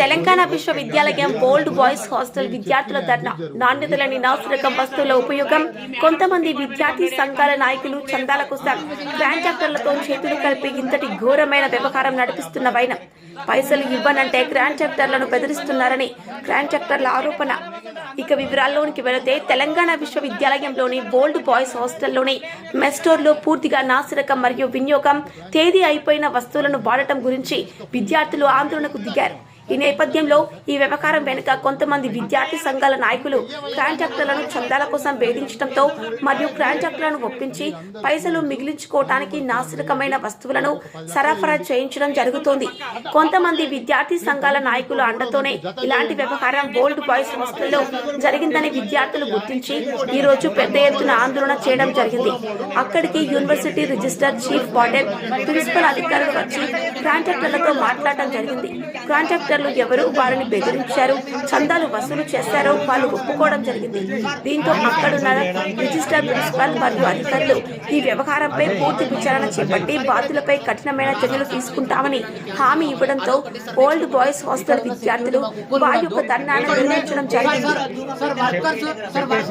తెలంగాణ విశ్వవిద్యాలయం old boys hostel విద్యార్థుల ధర్నా. నాణ్యత లేని నాసిరకం వస్తువుల ఉపయోగం. కొంతమంది విద్యార్థి సంఘాల నాయకులు చందాల కోసం కాంట్రాక్టర్లతో చేతులు కలిపి ఇంతటి ఘోరమైన వ్యవహారం నడిపిస్తున్న వైన. పైసలు ఇవ్వనంటే కాంట్రాక్టర్లను బెదిరిస్తున్నారని కాంట్రాక్టర్ల ఆరోపణ. ఇక వివరాల్లోనికి వెళితే తెలంగాణ విశ్వవిద్యాలయంలోని ఓల్డ్ బాయ్స్ హాస్టల్లోని మెస్టోర్లో పూర్తిగా నాసిరకం మరియు వినియోగం. తేదీ అయిపోయిన వస్తువులను వాడటం గురించి విద్యార్థులు ఆందోళనకు దిగారు. ఈ నేపథ్యంలో ఈ వ్యవహారం వెనుక కొంతమంది విద్యార్థి సంఘాల నాయకులు కాంట్రాక్టర్లను చందాల కోసం వేధించడంతో మరియు కాంట్రాక్టర్లను ఒప్పించి పైసలు మిగిలించుకోవటానికి నాసిరకమైన వస్తువులను సరఫరా చేయించడం జరుగుతోంది. కొంతమంది విద్యార్థి సంఘాల నాయకుల అండతోనే ఇలాంటి వ్యవహారం ఓల్డ్ బాయ్స్ హాస్టల్లో జరిగిందని విద్యార్థులు గుర్తించి ఈ రోజు పెద్ద ఎత్తున ఆందోళన చేయడం జరిగింది. అక్కడికి university registrar chief warden principal అధికారులు వచ్చి కాంట్రాక్టర్లతో మాట్లాడటం జరిగింది. అధికారులు ఎవరు వారిని బెదిరించారు చందాలు వసూలు చేశారో వాళ్ళు ఒప్పుకోవడం జరిగింది. దీంతో అక్కడున్న రిజిస్టర్ ప్రిన్సిపల్ మరియు అధికారులు ఈ వ్యవహారంపై పూర్తి విచారణ చేపట్టి బాధితులపై కఠినమైన చర్యలు తీసుకుంటామని హామీ ఇవ్వడంతో ఓల్డ్ బాయ్స్ హాస్టల్ విద్యార్థులు వారి యొక్క ధర్నాను నిర్వహించడం జరిగింది.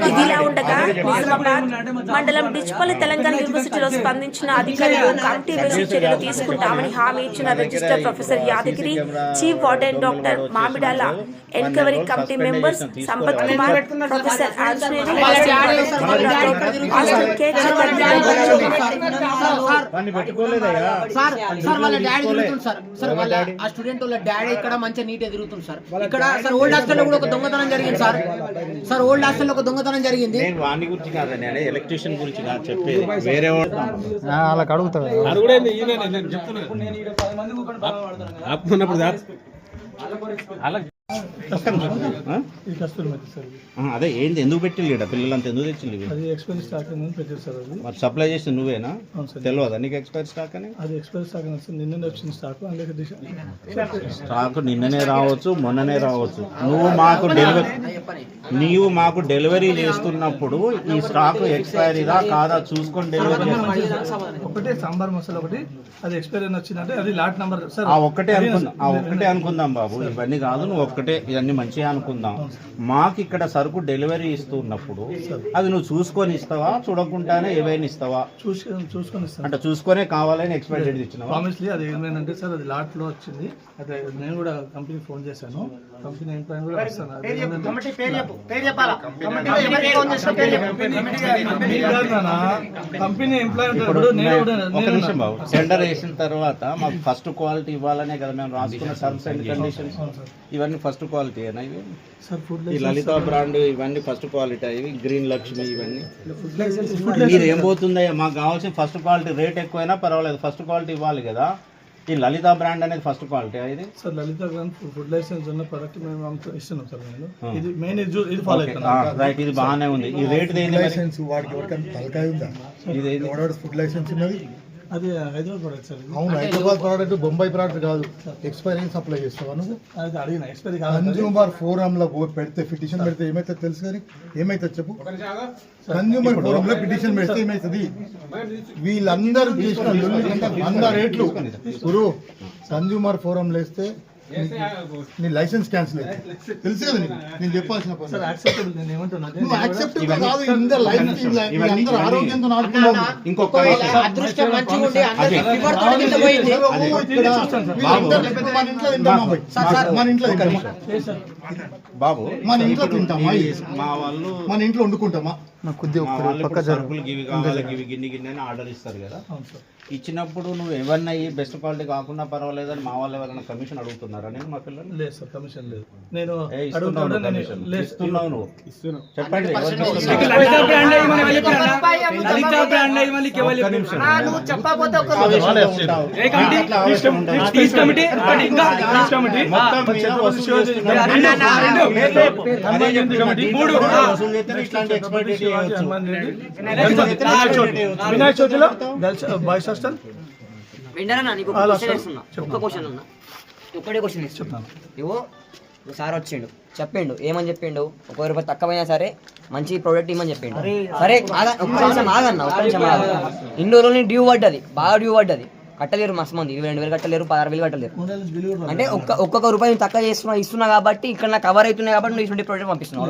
ఇదిలా ఉండగా నిజామాబాద్ మండలం డిచ్పల్లి తెలంగాణ యూనివర్సిటీలో స్పందించిన అధికారులు కమిటీ వేసి చర్యలు తీసుకుంటామని హామీ ఇచ్చిన registrar professor Yadagiri chief warden doctor Mamidala enquiry committee members Sampath Kumar professor Anjaneyulu hostel కే వాడిని పెట్టుకోలేదయ్యా సార్ సార్ వాళ్ళ డాడీ తిరుగుతుంది సార్. సార్ వాళ్ళ ఆ స్టూడెంట్ వాళ్ళ డాడీ ఇక్కడ మంచిగా నీట్ సార్. ఇక్కడ సార్ ఓల్డ్ హాస్టల్లో కూడా ఒక దొంగతనం జరిగింది సార్. సార్ ఓల్డ్ హాస్టల్లో ఒక దొంగతనం జరిగింది. గురించి కాదండి అదే ఎలక్ట్రీషియన్ గురించి కాదు చెప్పేది. వేరే వాళ్ళకి అడుగుతాడు అడుగుడేంది? ఈయనే నేను అదే ఏంది? ఎందుకు పెట్టిల్లు ఇక్కడ పిల్లలంతా ఎందుకు ఇవి? అది ఎక్స్పైరీ స్టాక్ అని పెట్టారు సార్ అది? మరి సప్లై చేసి నువ్వేనా? తెలియదా నీకు ఎక్స్పైర్ స్టాక్ అని? అది ఎక్స్పైరీ స్టాక్ అని వస్తుంది నిన్న వచ్చిన స్టాక్ అందుకే స్టాక్ నిన్ననే రావచ్చు మొన్ననే రావచ్చు. నువ్వు మాకు డెలివరీ నీవు మాకు డెలివరీ చేస్తున్నప్పుడు ఈ స్టాక్ ఎక్స్పైరీదా కాదా? చూసుకొని డెలివరీ ఒకటే సాంబార్ మసాలా ఒకటి అది ఎక్స్పైరీ అని వచ్చిందంటే అది లాట్ నెంబర్ సార్ ఆ ఒక్కటే అనుకుందాం ఆ ఒక్కటే అనుకుందాం బాబు. ఇవన్నీ కాదు నువ్వు ఒక్కటే ఇవన్నీ మంచిగా అనుకుందాం. మాకు ఇక్కడ సరుకు డెలివరీ ఇస్తున్నప్పుడు అది నువ్వు చూసుకొని ఇస్తావా చూడకుండానే ఏవైనా ఇస్తావా? చూసి చూసుకొని ఇస్తాను. అంటే చూసుకొనే కావాలని ఎక్స్పైర్ డేట్ ఇచ్చినావా? ప్రామిస్లీ అది ఏమైందంటే సార్ అది లాట్లో వచ్చింది. అదే నేను కూడా కంపెనీ ఫోన్ చేశాను. కంపెనీ ఎంప్లాయ్ కూడా కంపెనీ ఎంప్లాయ్ నిమిషం. బాబు. టెండర్ వేసిన తర్వాత మాకు ఫస్ట్ క్వాలిటీ ఇవ్వాలనే కదా మేము రాసుకున్న టర్మ్స్ అండ్ కండిషన్స్ ఇవన్నీ ఫస్ట్ క్వాలిటీ అయినా ఇవి? సార్ ఫుడ్ ఈ లలిత బ్రాండ్ ఇవన్నీ ఫస్ట్ క్వాలిటీ ఇవి? గ్రీన్ లక్ష్మి ఇవన్నీ? మీరు ఏం పోతుందయ్యా? మాకు కావాల్సిన ఫస్ట్ క్వాలిటీ రేట్ ఎక్కువైనా పర్వాలేదు. ఫస్ట్ క్వాలిటీ ఇవ్వాలి కదా. ఈ లలిత బ్రాండ్ అనేది ఫస్ట్ క్వాలిటీ ఇది? Sir Lalitha grand food license ఉన్న ప్రొడక్ట్ మేము ఇస్తున్నాం సార్ నేను. ఇది మెయిన్ ఇది ఫాలో రైట్ ఇది బాగానే ఉంది. ఈ రేట్? లైసెన్స్ వాడికి ఎవరికైనా తలకాయ ఉందా? ఇది ఫుడ్ లైసెన్స్ ఉన్నది? అది హైదరాబాద్ ప్రోడక్ట్ సార్. అవును హైదరాబాద్ ప్రోడక్ట్ బొంబాయి ప్రోడక్ట్ కాదు. ఎక్స్పైరీ సప్లై చేస్తావా నువ్వు? అది అడిగిన ఎక్స్పైరీ కాదు కన్జ్యూమర్ పెడితే పిటిషన్ పెడితే ఏమైతుంది తెలుసు కానీ ఏమైతుంది చెప్పు? కన్జ్యూమర్ ఫోరం లో పిటిషన్ పెడితే ఏమైతుంది? వీళ్ళందరూ చేసిన వంద రేట్లు. గురు కన్జ్యూమర్ ఫోరం లేస్తే నీ లైసెన్స్ క్యాన్సిల్ అవుతుంది తెలుసు కదా నేను చెప్పాల్సిన పని. నువ్వు యాక్సెప్టబుల్ కాదు లైఫ్ అందరూ ఆరోగ్యంతో ఇంకొక మన ఇంట్లో బాబు. మన ఇంట్లో తింటామా? ఈ మా వాళ్ళు మన ఇంట్లో వండుకుంటామా? మా వాళ్ళు ఇప్పుడు సరుకులు గివి కావాలి గివి గిన్ని గిన్ని అని ఆర్డర్ ఇస్తారు కదా. అవును సార్. ఇచ్చినప్పుడు నువ్వు ఎవరిన ఈ బెస్ట్ క్వాలిటీ కాకుండా పర్వాలేదని మా వాళ్ళు ఎవరైనా కమిషన్ అడుగుతున్నారా? నేను మా పిల్లలు లేదు సార్ కమిషన్ లేదు. నేను ఏ ఇస్తున్నావు నేను కమిషన్ లేదు. ఇస్తున్నావు నువ్వు. చెప్పండి ఎవరు పర్సెంట్ ఇస్తున్నారు? ఒక్క నిమిషం. నువ్వు చెప్పకపోతే ఒక ఆవేశంలో ఉంటావు. అట్లా ఆవేశం ఉంటావు. మొత్తం మీద వసూలు చేస్తున్నారు. అదే చెప్తున్నాను. మూడు. వసూలు చేస్తే ఇట్లాంటి ఎక్స్పైరీ డేట్ చేయవచ్చు. హనుమాన్ రెడ్డి వినాయక చవితి. వినాయక చవితిలో? గర్ల్స్ బాయ్స్ హాస్టల్ ఒక్కడే క్వశ్చన్ ఇవో సార్ వచ్చిండు. చెప్పిండు. ఏమని చెప్పిండు? ఒక రూపాయి తక్కువైనా సరే మంచి ప్రోడక్ట్ ఇవ్వమని చెప్పిండు. సరే ఒక్క నిమిషం ఆగన్న ఒక్క నిమిషం ఆగ ఇన్ని రోజులు డ్యూ పడ్డది. బాగా డ్యూ పడ్డది. కట్టలేరు మస్తు మంది ఇరవై రెండు వేలు కట్టలేరు పదహారు వేలు కట్టలేరు. అంటే ఒక్క ఒక్కొక్క రూపాయి నేను తక్కువ చేస్తున్నా ఇస్తున్నా కాబట్టి ఇక్కడ నాకు కవర్ అవుతున్నాయి కాబట్టి నువ్వు ఇటువంటి ప్రోడక్ట్ పంపిస్తున్నావు.